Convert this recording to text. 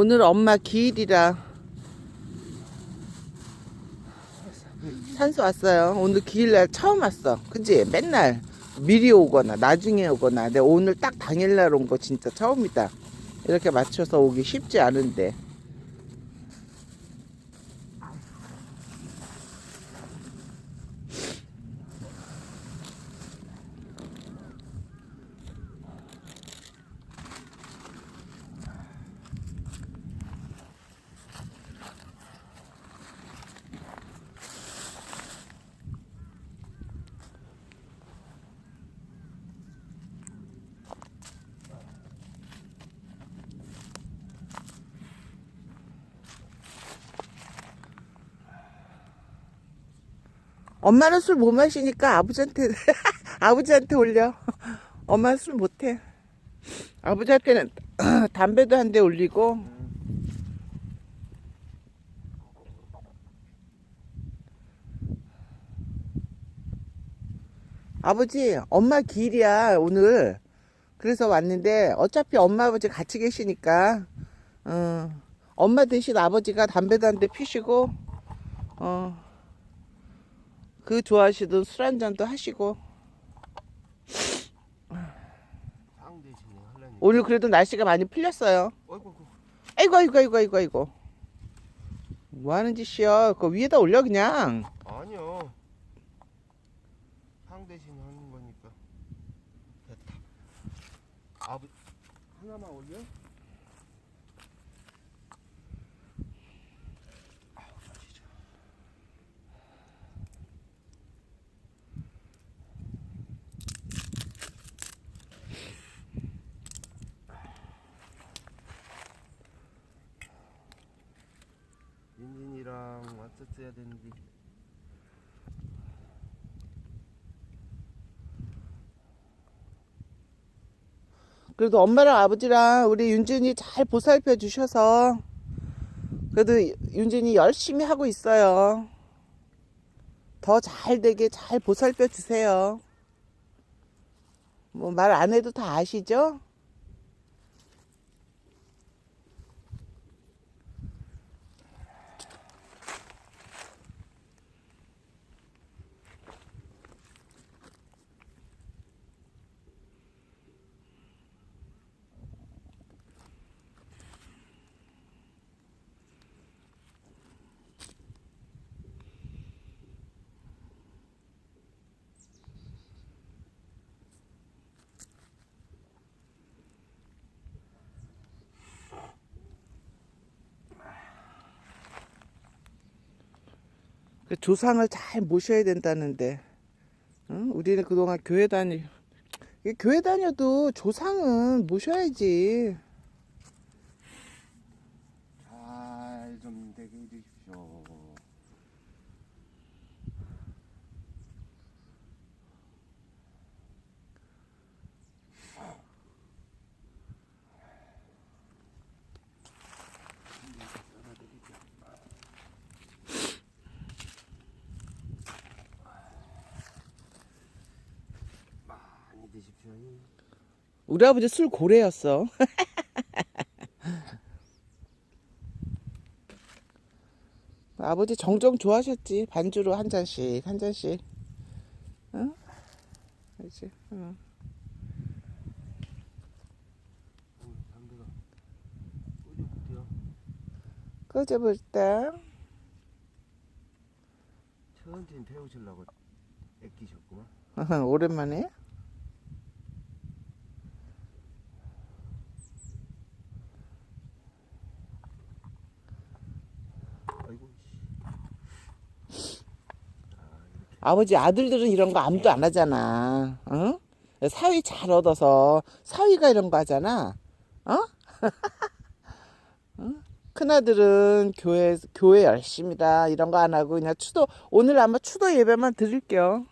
오늘 엄마 기일이라 산소 왔어요. 오늘 기일날 처음 왔어. 그지? 맨날 미리 오거나 나중에 오거나. 근데 오늘 딱 당일날 온 거 진짜 처음이다. 이렇게 맞춰서 오기 쉽지 않은데. 엄마는 술 못 마시니까 아버지한테 아버지한테 올려. 엄마는 술 못해. 아버지한테는 담배도 한 대 올리고 아버지 엄마 길이야 오늘 그래서 왔는데 어차피 엄마 아버지 같이 계시니까 어, 엄마 대신 아버지가 담배도 한 대 피시고 어. 그 좋아하시던 술 한 잔도 하시고. 오늘 그래도 날씨가 많이 풀렸어요. 아이고. 아이고 아이고 아이고 아이고 뭐 하는 짓이야? 그거 위에다 올려 그냥. 아니요. 상 대신에 하는 거니까. 됐다. 아버 하나만 올려? 아우, 진짜. 민진이랑 왔었어야 되는데 그래도 엄마랑 아버지랑 우리 윤진이 잘 보살펴 주셔서 그래도 윤진이 열심히 하고 있어요. 더 잘 되게 잘 보살펴 주세요. 뭐 말 안 해도 다 아시죠? 조상을 잘 모셔야 된다는데, 응? 우리는 그동안 교회 다니, 교회 다녀도 조상은 모셔야지. 잘 좀 되게 해주십시오. 많이 드십시오. 우리 아버지 술 고래였어. 아버지 정정 좋아하셨지. 반주로 한 잔씩, 한 잔씩. 응? 그렇지. 응. 오늘 담배가 꺼져볼게요. 꺼져볼 때. 천천히 태우시려고 애끼셨구만. 오랜만에. 아이고, 씨. 아버지 아들들은 이런 거 아무도 안 하잖아. 응? 사위 잘 얻어서 사위가 이런 거 하잖아. 어? 응? 큰아들은 교회 교회 열심이다 이런 거 안 하고 그냥 추도 오늘 아마 추도 예배만 드릴게요.